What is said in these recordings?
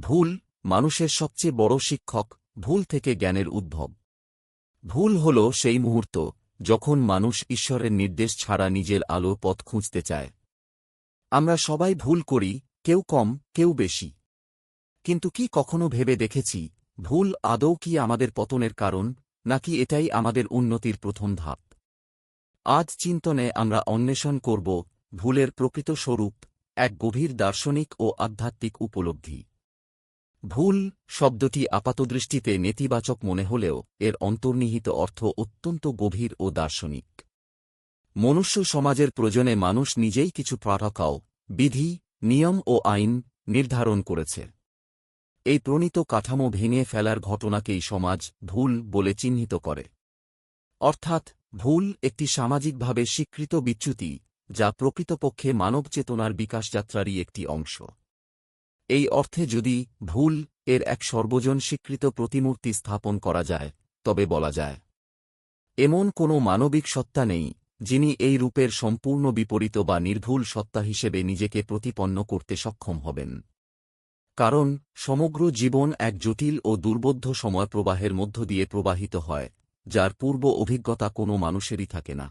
ভুল মানুষের সবচেয়ে বড় শিক্ষক ভুল থেকে জ্ঞানের উদ্ভব। ভুল হল সেই মুহূর্ত যখন মানুষ ঈশ্বরের নির্দেশ ছাড়া নিজের আলো পথ খুঁজতে চায়। আমরা সবাই ভুল করি, কেউ কম, কেউ বেশি। কিন্তু কি কখনো ভেবে দেখেছি, ভুল আদৌ কি আমাদের পতনের কারণ, নাকি এটাই আমাদের উন্নতির প্রথম ধাপ? আজ চিন্তনে আমরা অন্বেষণ করব ভুলের প্রকৃত স্বরূপ, এক গভীর দার্শনিক ও আধ্যাত্মিক উপলব্ধি। ভুল শব্দটি আপাতদৃষ্টিতে নেতিবাচক মনে হলেও এর অন্তর্নিহিত অর্থ অত্যন্ত গভীর ও দার্শনিক। মনুষ্য সমাজের প্রয়োজনে মানুষ নিজেই কিছু প্রাটকাও বিধি, নিয়ম ও আইন নির্ধারণ করেছে। এই প্রণীত কাঠামো ভেঙে ফেলার ঘটনাকেই সমাজ ভুল বলে চিহ্নিত করে। অর্থাৎ ভুল একটি সামাজিকভাবে স্বীকৃত বিচ্যুতি, যা প্রকৃতপক্ষে মানব চেতনার বিকাশযাত্রারই একটি অংশ। এই অর্থে যদি ভুল এর এক সর্বজন স্বীকৃত প্রতিমূর্তি স্থাপন করা যায়, তবে বলা যায়, এমন কোনো মানবিক সত্তা নেই, যিনি এই রূপের সম্পূর্ণ বিপরীত বা নির্ভুল সত্তা হিসেবে নিজেকে প্রতিপন্ন করতে সক্ষম হবেন। কারণ সমগ্র জীবন এক জটিল ও দুর্বোধ্য সময় প্রবাহের মধ্য দিয়ে প্রবাহিত হয়, যার পূর্ব অভিজ্ঞতা কোনো মানুষেরই থাকে না।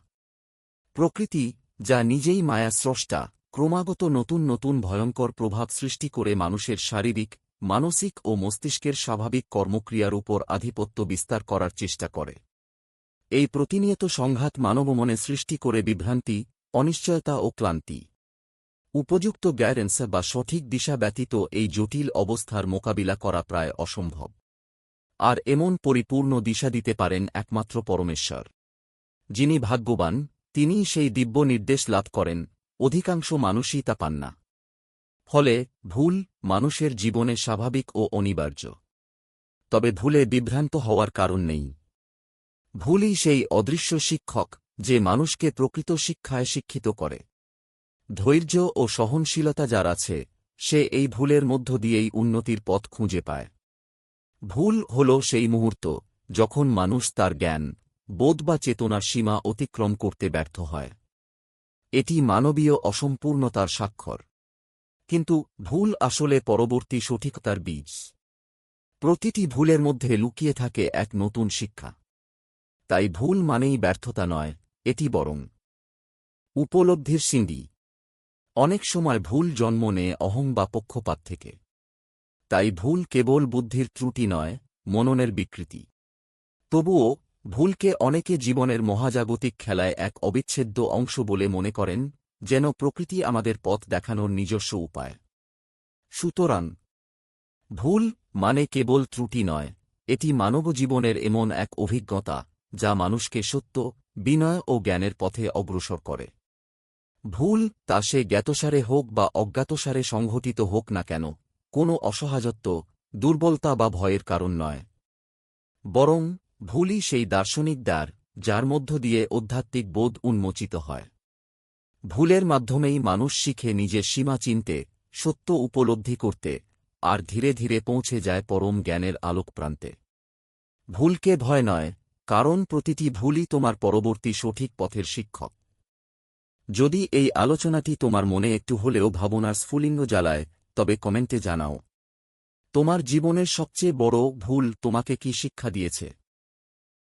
প্রকৃতি, যা নিজেই মায়া স্রষ্টা ক্রমাগত নতুন নতুন ভয়ঙ্কর প্রভাব সৃষ্টি করে মানুষের শারীরিক, মানসিক ও মস্তিষ্কের স্বাভাবিক কর্মক্রিয়ার উপর আধিপত্য বিস্তার করার চেষ্টা করে। এই প্রতিনিয়ত সংঘাত মানবমনে সৃষ্টি করে বিভ্রান্তি, অনিশ্চয়তা ও ক্লান্তি। উপযুক্ত গ্যারেন্স বা সঠিক দিশা ব্যতীত এই জটিল অবস্থার মোকাবিলা করা প্রায় অসম্ভব। আর এমন পরিপূর্ণ দিশা দিতে পারেন একমাত্র পরমেশ্বর। যিনি ভাগ্যবান, তিনিই সেই দিব্য নির্দেশ লাভ করেন অধিকাংশ মানুষই তা পান না। ফলে ভুল মানুষের জীবনে স্বাভাবিক ও অনিবার্য। তবে ভুলে বিভ্রান্ত হওয়ার কারণ নেই। ভুলই সেই অদৃশ্য শিক্ষক যে মানুষকে প্রকৃত শিক্ষায় শিক্ষিত করে। ধৈর্য ও সহনশীলতা যার আছে, সে এই ভুলের মধ্য দিয়েই উন্নতির পথ খুঁজে পায়। ভুল হল সেই মুহূর্ত যখন মানুষ তার জ্ঞান, বোধ বা চেতনার সীমা অতিক্রম করতে ব্যর্থ হয়। এটি মানবীয় অসম্পূর্ণতার স্বাক্ষর। কিন্তু ভুল আসলে পরবর্তী সঠিকতার বীজ। প্রতিটি ভুলের মধ্যে লুকিয়ে থাকে এক নতুন শিক্ষা। তাই ভুল মানেই ব্যর্থতা নয়, এটি বরং উপলব্ধির সিঁড়ি। অনেক সময় ভুল জন্ম নেয় অহং বা পক্ষপাত থেকে। তাই ভুল কেবল বুদ্ধির ত্রুটি নয়, মননের বিকৃতি। তবুও ভুলকে অনেকে জীবনের মহাজাগতিক খেলায় এক অবিচ্ছেদ্য অংশ বলে মনে করেন, যেন প্রকৃতি আমাদের পথ দেখানোর নিজস্ব উপায়। সুতরাং, ভুল মানে কেবল ত্রুটি নয়, এটি মানব জীবনের এমন এক অভিজ্ঞতা, যা মানুষকে সত্য, বিনয় ও জ্ঞানের পথে অগ্রসর করে। ভুল তা সে জ্ঞাতসারে হোক বা অজ্ঞাতসারে সংঘটিত হোক না কেন, কোনো অসহায়ত্ব, দুর্বলতা বা ভয়ের কারণ নয়। বরং ভুলই সেই দার্শনিক দ্বার, যার মধ্য দিয়ে আধ্যাত্মিক বোধ উন্মোচিত হয়। ভুলের মাধ্যমেই মানুষ শিখে নিজের সীমা চিনতে, সত্য উপলব্ধি করতে, আর ধীরে ধীরে পৌঁছে যায় পরম জ্ঞানের আলোক প্রান্তে ভুলকে ভয় নয়, কারণ প্রতিটি ভুলই তোমার পরবর্তী সঠিক পথের শিক্ষক। যদি এই আলোচনাটি তোমার মনে একটু হলেও ভাবনার স্ফুলিঙ্গ জ্বালায়, তবে কমেন্টে জানাও। তোমার জীবনের সবচেয়ে বড় ভুল তোমাকে কি শিক্ষা দিয়েছে?